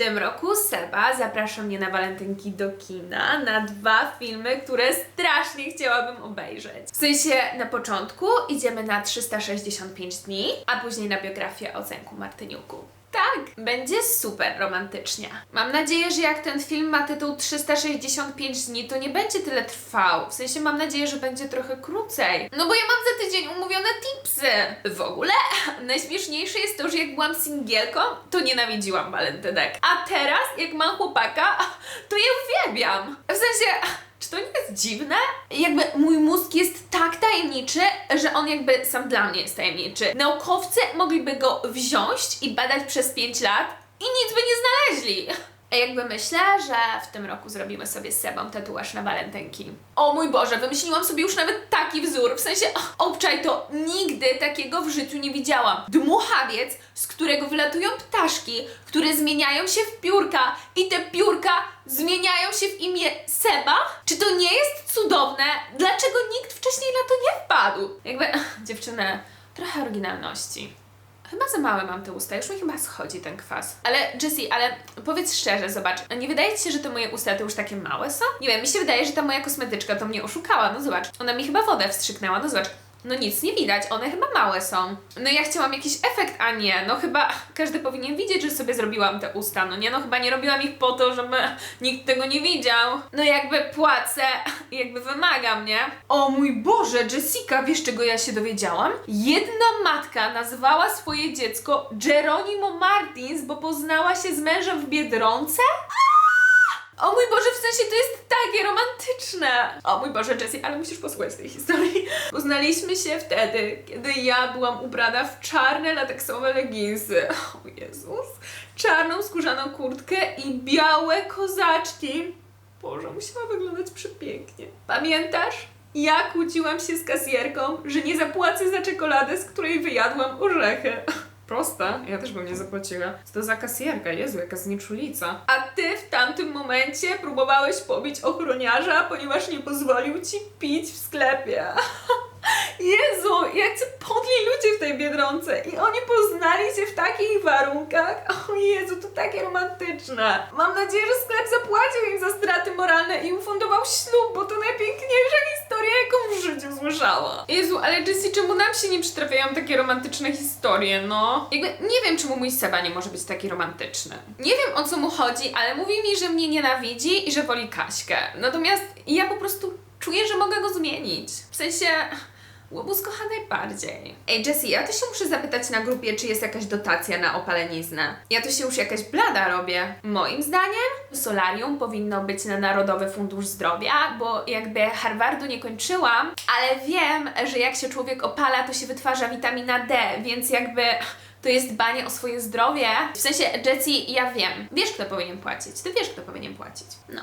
tym roku Seba zaprasza mnie na walentynki do kina na dwa filmy, które strasznie chciałabym obejrzeć. W sensie na początku idziemy na 365 dni, a później na biografię o Zenku Martyniuku. Tak, będzie super romantycznie. Mam nadzieję, że jak ten film ma tytuł 365 dni, to nie będzie tyle trwał. W sensie mam nadzieję, że będzie trochę krócej. No bo ja mam za tydzień umówione tipsy. W ogóle najśmieszniejsze jest to, że jak byłam singielką, to nienawidziłam walentynek. A teraz, jak mam chłopaka, to je uwielbiam. W sensie... Czy to nie jest dziwne? Jakby mój mózg jest tak tajemniczy, że on jakby sam dla mnie jest tajemniczy. Naukowcy mogliby go wziąć i badać przez 5 lat i nic by nie znaleźli. Jakby myślę, że w tym roku zrobimy sobie z Sebą tatuaż na walentynki. O mój Boże, wymyśliłam sobie już nawet taki wzór, w sensie, obczaj to, nigdy takiego w życiu nie widziałam. Dmuchawiec, z którego wylatują ptaszki, które zmieniają się w piórka i te piórka zmieniają się w imię Seba? Czy to nie jest cudowne? Dlaczego nikt wcześniej na to nie wpadł? Jakby, dziewczyny, trochę oryginalności. Chyba za małe mam te usta, już mi chyba schodzi ten kwas. Ale Jessie, ale powiedz szczerze, zobacz, nie wydaje Ci się, że te moje usta to już takie małe są? Nie wiem, mi się wydaje, że ta moja kosmetyczka to mnie oszukała, no zobacz. Ona mi chyba wodę wstrzyknęła, no zobacz. No nic nie widać, one chyba małe są. No ja chciałam jakiś efekt, a nie. No chyba każdy powinien widzieć, że sobie zrobiłam te usta. No nie, no chyba nie robiłam ich po to, żeby nikt tego nie widział. No jakby płacę, jakby wymagam, nie? O mój Boże, Jessica, wiesz czego ja się dowiedziałam? Jedna matka nazwała swoje dziecko Geronimo Martins, bo poznała się z mężem w Biedronce? O mój Boże, w sensie to jest takie romantyczne! O mój Boże, Jessie, ale musisz posłuchać tej historii. Poznaliśmy się wtedy, kiedy ja byłam ubrana w czarne lateksowe leginsy. O Jezus. Czarną skórzaną kurtkę i białe kozaczki. Boże, musiała wyglądać przepięknie. Pamiętasz? Ja kłóciłam się z kasjerką, że nie zapłacę za czekoladę, z której wyjadłam orzechy. Prosta, ja też bym nie zapłaciła. To za kasjerka? Jezu, jaka znieczulica. A ty w tamtym momencie próbowałeś pobić ochroniarza, ponieważ nie pozwolił ci pić w sklepie. Jezu, jak w tej Biedronce i oni poznali się w takich warunkach. O Jezu, to takie romantyczne. Mam nadzieję, że sklep zapłacił im za straty moralne i ufundował ślub, bo to najpiękniejsza historia, jaką w życiu słyszałam. Jezu, ale Jessie, czemu nam się nie przytrafiają takie romantyczne historie, no? Jakby nie wiem, czemu mój Seba nie może być taki romantyczny. Nie wiem, o co mu chodzi, ale mówi mi, że mnie nienawidzi i że woli Kaśkę. Natomiast ja po prostu czuję, że mogę go zmienić. W sensie... Łobuz kocha najbardziej. Ej, Jessie, ja to się muszę zapytać na grupie, czy jest jakaś dotacja na opaleniznę. Ja to się już jakaś blada robię. Moim zdaniem solarium powinno być na Narodowy Fundusz Zdrowia, bo jakby Harvardu nie kończyłam, ale wiem, że jak się człowiek opala, to się wytwarza witamina D, więc jakby to jest dbanie o swoje zdrowie. W sensie, Jessie, ja wiem. Wiesz, kto powinien płacić. Ty wiesz, kto powinien płacić. No.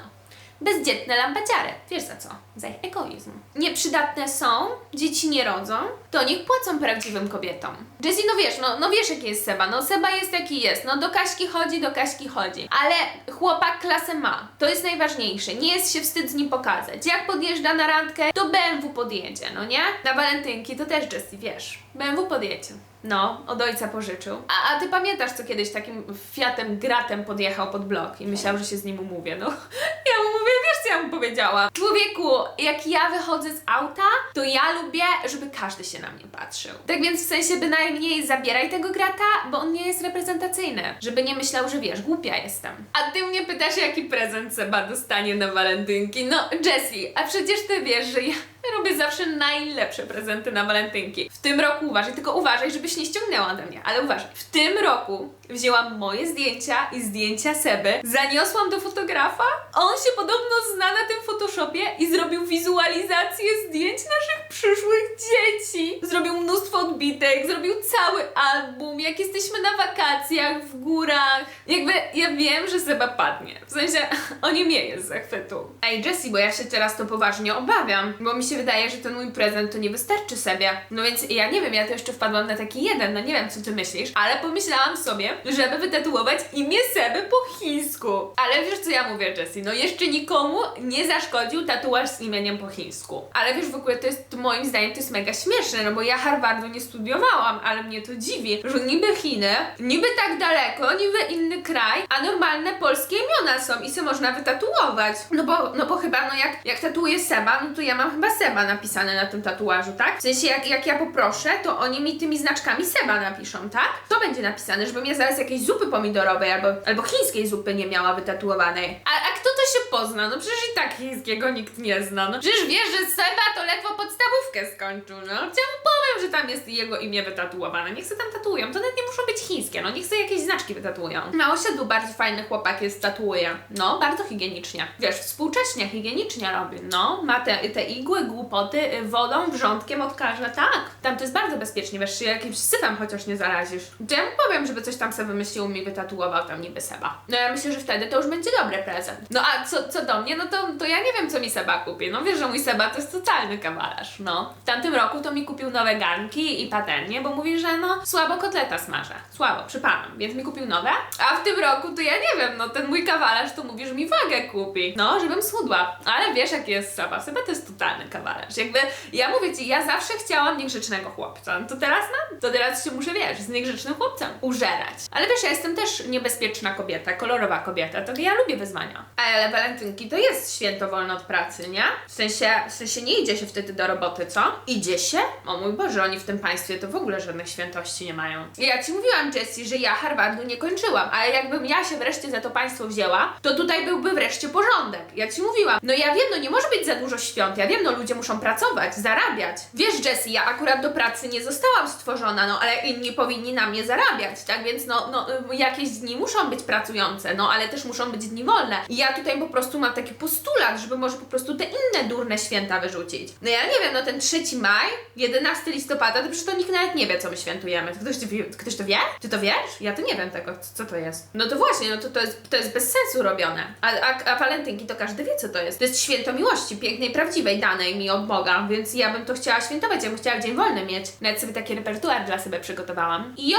Bezdzietne lampaciary. Wiesz za co? Za ich egoizm. Nieprzydatne są, dzieci nie rodzą, to niech płacą prawdziwym kobietom. Jessie, no wiesz, no, no wiesz jaki jest Seba, no Seba jest jaki jest, no do Kaśki chodzi, do Kaśki chodzi. Ale chłopak klasę ma, to jest najważniejsze, nie jest się wstyd z nim pokazać. Jak podjeżdża na randkę, to BMW podjedzie, no nie? Na walentynki to też Jessie, wiesz, BMW podjedzie. No, od ojca pożyczył. A, a ty pamiętasz, co kiedyś takim Fiatem Gratem podjechał pod blok i myślał, że się z nim umówię, no. Ja mu mówię, wiesz co ja mu powiedziała? Człowieku, jak ja wychodzę z auta, to ja lubię, żeby każdy się na mnie patrzył. Tak więc w sensie bynajmniej zabieraj tego Grata, bo on nie jest reprezentacyjny. Żeby nie myślał, że wiesz, głupia jestem. A ty mnie pytasz, jaki prezent Seba dostanie na walentynki? No, Jessie, a przecież ty wiesz, że ja robię zawsze najlepsze prezenty na walentynki. W tym roku uważaj, tylko uważaj, żebyś nie ściągnęła ode mnie, ale uważaj. W tym roku wzięłam moje zdjęcia i zdjęcia Seby, zaniosłam do fotografa, on się podobno zna na tym Photoshopie i zrobił wizualizację zdjęć naszych przyszłych dzieci. Zrobił mnóstwo odbitek, zrobił cały album, jak jesteśmy na wakacjach, w górach. Jakby ja wiem, że Seba padnie. W sensie, on nie z zachwytu. Ej, Jessie, bo ja się teraz to poważnie obawiam, bo mi się wydaje, wydaje, że ten mój prezent to nie wystarczy sobie. No więc ja nie wiem, ja to jeszcze wpadłam na taki jeden, no nie wiem co ty myślisz, ale pomyślałam sobie, żeby wytatuować imię Seby po chińsku. Ale wiesz co ja mówię, Jessie, no jeszcze nikomu nie zaszkodził tatuaż z imieniem po chińsku. Ale wiesz, w ogóle to jest, moim zdaniem, to jest mega śmieszne, no bo ja Harvardu nie studiowałam, ale mnie to dziwi, że niby Chiny, niby tak daleko, niby inny kraj, a normalne polskie imiona są i se można wytatuować. No bo, no bo chyba, no jak, jak tatuję Seba, no to ja mam chyba Seba napisane na tym tatuażu, tak? W sensie, jak, jak ja poproszę, to oni mi tymi znaczkami Seba napiszą, tak? To będzie napisane, żebym ja zaraz jakiejś zupy pomidorowej albo, albo chińskiej zupy nie miała wytatuowanej. A, a kto to się pozna? No przecież i tak chińskiego nikt nie zna. No przecież wiesz, że Seba to ledwo podstawówkę skończył, no. Ja powiem, że tam jest jego imię wytatuowane. Niech se tam tatuują. To nawet nie muszą być chińskie, no. Niech sobie jakieś znaczki wytatuują. Na osiedlu bardzo fajny chłopak jest, tatuuje. No, bardzo higienicznie. Wiesz, współcześnie, higienicznie robi. No, ma te, te igły, głupoty, y, wodą, wrzątkiem odkaże. Tak. Tam to jest bardzo bezpiecznie. Wiesz, się jakimś syfem chociaż nie zarazisz. Ja mu powiem, żeby coś tam sobie wymyślił mi wytatuował tam niby Seba. No ja myślę, że wtedy to już będzie dobry prezent. No a co, co do mnie, no to, to ja nie wiem, co mi Seba kupi. No wiesz, że mój Seba to jest totalny kawalarz. No. W tamtym roku to mi kupił nowe garnki i patelnie, bo mówi, że no słabo kotleta smażę. Słabo, przypalam. Więc mi kupił nowe. A w tym roku to ja nie wiem, no ten mój kawalarz to mówi, że mi wagę kupi. No, żebym schudła. Ale wiesz, jaki jest Seba. Seba to jest totalny kawalarz. Jakby, ja mówię Ci, ja zawsze chciałam niegrzecznego chłopca. No to teraz mam. To teraz się muszę, wiesz, z niegrzecznym chłopcem użerać. Ale wiesz, ja jestem też niebezpieczna kobieta, kolorowa kobieta, to ja lubię wyzwania. Ale walentynki to jest święto wolne od pracy, nie? W sensie, w sensie nie idzie się wtedy do roboty, co? Idzie się? O mój Boże, oni w tym państwie to w ogóle żadnych świętości nie mają. Ja Ci mówiłam, Jessie, że ja Harvardu nie kończyłam, ale jakbym ja się wreszcie za to państwo wzięła, to tutaj byłby wreszcie porządek. Ja Ci mówiłam. No ja wiem, no nie może być za dużo świąt, ja wiem, no ludzie muszą pracować, zarabiać. Wiesz, Jessie, ja akurat do pracy nie zostałam stworzona, no ale inni powinni na mnie zarabiać, tak? Więc no, no jakieś dni muszą być pracujące, no ale też muszą być dni wolne. I ja tutaj po prostu mam taki postulat, żeby może po prostu te inne durne święta wyrzucić. No ja nie wiem, no ten 3 maj, 11 listopada, to przecież to nikt nawet nie wie, co my świętujemy. Ktoś to wie? Ktoś to wie? Ty to wiesz? Ja to nie wiem tego, co to jest. No to właśnie, no to, to, jest, to jest bez sensu robione. A, a, a walentynki to każdy wie, co to jest. To jest święto miłości, pięknej, prawdziwej, danej mi od Boga, więc ja bym to chciała świętować, ja bym chciała dzień wolny mieć. Nawet sobie taki repertuar dla siebie przygotowałam. Yo,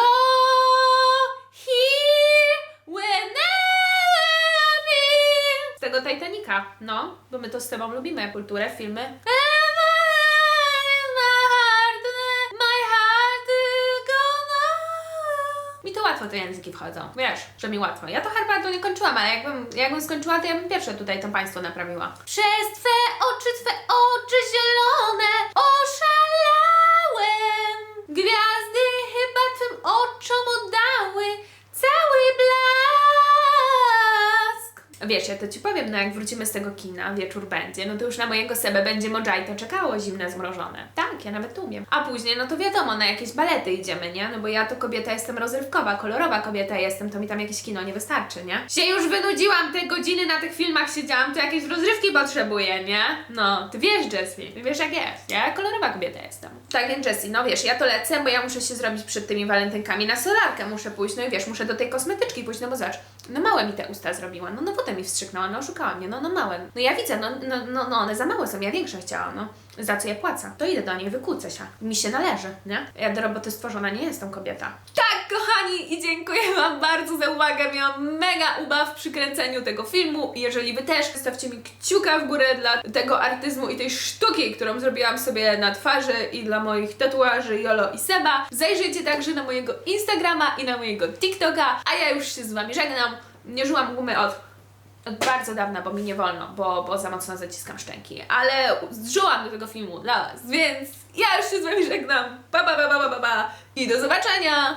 here, whenever Z tego Titanica, no, bo my to z Tobą lubimy, kulturę, filmy. Mi to łatwo te języki wchodzą. Wiesz, że mi łatwo. Ja to Harvardu nie kończyłam, ale jakbym, jakbym skończyła, to ja bym pierwsze tutaj to państwo naprawiła. Przez Twe oczy, Twe oczy zielone oszalałem. Gwiazdy chyba Twym oczom oddały cały blask. Wiesz, ja to Ci powiem, no jak wrócimy z tego kina, wieczór będzie, no to już na mojego Sebę będzie mojito czekało zimne zmrożone. Tak, ja nawet umiem. A później, no to wiadomo, na jakieś balety idziemy, nie? No bo ja to kobieta jestem rozrywkowa, kolorowa kobieta jestem, to mi tam jakieś kino nie wystarczy, nie? Się już wynudziłam, te godziny na tych filmach siedziałam, to jakieś rozrywki potrzebuję, nie? No, ty wiesz, Jessie, wiesz jak jest, ja kolorowa kobieta jestem. Tak więc Jessie, no wiesz, ja to lecę, bo ja muszę się zrobić przed tymi walentynkami na solarkę, muszę pójść, no i wiesz, muszę do tej kosmetyczki pójść, no bo zobacz, no małe mi te usta zrobiła, no no potem mi wstrzyknęła, no oszukała mnie, no no małe. No ja widzę, no, no, no, no one za małe są, ja większe chciałam, no. Za co ja płacę? To idę do niej, wykłócę się. Mi się należy, nie? Ja do roboty stworzona nie jestem kobieta. Tak, kochani, i dziękuję Wam bardzo za uwagę. Miałam mega ubaw przy kręceniu tego filmu. Jeżeli Wy też, zostawcie mi kciuka w górę dla tego artyzmu i tej sztuki, którą zrobiłam sobie na twarzy i dla moich tatuaży Jolo i Seba. Zajrzyjcie także na mojego Instagrama i na mojego TikToka, a ja już się z Wami żegnam. Nie żyłam gumy od od bardzo dawna, bo mi nie wolno, bo, bo za mocno zaciskam szczęki. Ale zżyłam do tego filmu dla Was, więc ja już się z Wami żegnam. Pa, pa, pa, pa, pa, pa, pa. i do zobaczenia!